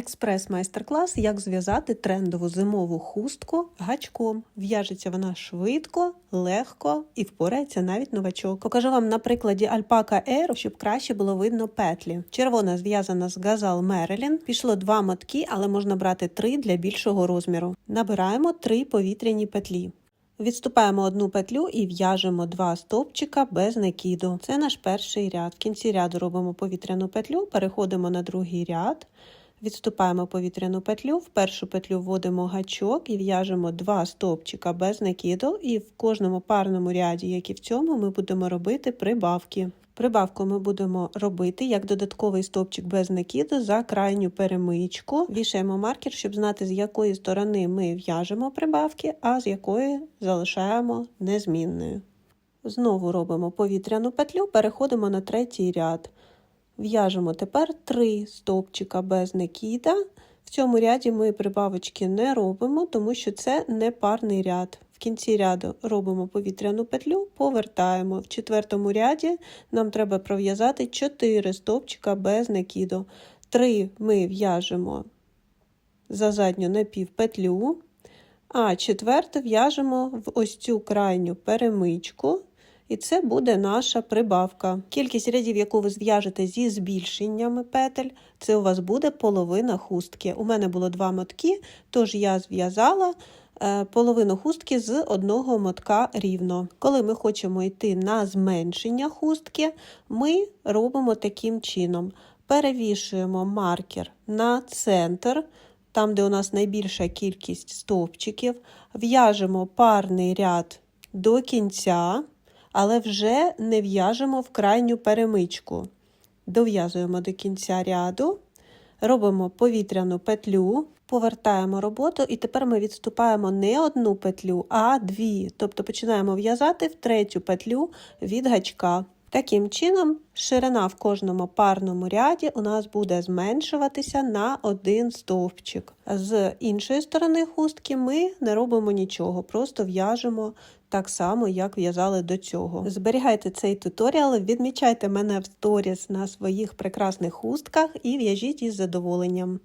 Експрес-майстер-клас, як зв'язати трендову зимову хустку гачком. В'яжеться вона швидко, легко і впорається навіть новачок. Покажу вам на прикладі Alpaca Air, щоб краще було видно петлі. Червона зв'язана з Gazal Marilyn. Пішло два мотки, але можна брати три для більшого розміру. Набираємо три повітряні петлі. Відступаємо одну петлю і в'яжемо два стовпчика без накиду. Це наш перший ряд. В кінці ряду робимо повітряну петлю, переходимо на другий ряд. Відступаємо повітряну петлю, в першу петлю вводимо гачок і в'яжемо два стовпчика без накиду, і в кожному парному ряді, як і в цьому, ми будемо робити прибавки. Прибавку ми будемо робити як додатковий стовпчик без накиду за крайню перемичку. Вішаємо маркер, щоб знати, з якої сторони ми в'яжемо прибавки, а з якої залишаємо незмінною. Знову робимо повітряну петлю, переходимо на третій ряд. В'яжемо тепер три стовпчика без накида. В цьому ряді ми прибавочки не робимо, тому що це не парний ряд. В кінці ряду робимо повітряну петлю, повертаємо. В четвертому ряді нам треба пров'язати 4 стовпчика без накиду. 3 ми в'яжемо за задню напівпетлю, а четверте в'яжемо в ось цю крайню перемичку. І це буде наша прибавка. Кількість рядів, яку ви зв'яжете зі збільшеннями петель, це у вас буде половина хустки. У мене було два мотки, тож я зв'язала половину хустки з одного мотка рівно. Коли ми хочемо йти на зменшення хустки, ми робимо таким чином: перевішуємо маркер на центр. Там, де у нас найбільша кількість стовпчиків, в'яжемо парний ряд до кінця але вже не в'яжемо в крайню перемичку. Дов'язуємо до кінця ряду, робимо повітряну петлю, повертаємо роботу, і тепер ми відступаємо не одну петлю, а дві. Тобто починаємо в'язати в третю петлю від гачка. Таким чином, ширина в кожному парному ряді у нас буде зменшуватися на один стовпчик. З іншої сторони хустки ми не робимо нічого, просто в'яжемо так само, як в'язали до цього. Зберігайте цей туторіал, відмічайте мене в сторіс на своїх прекрасних хустках і в'яжіть із задоволенням.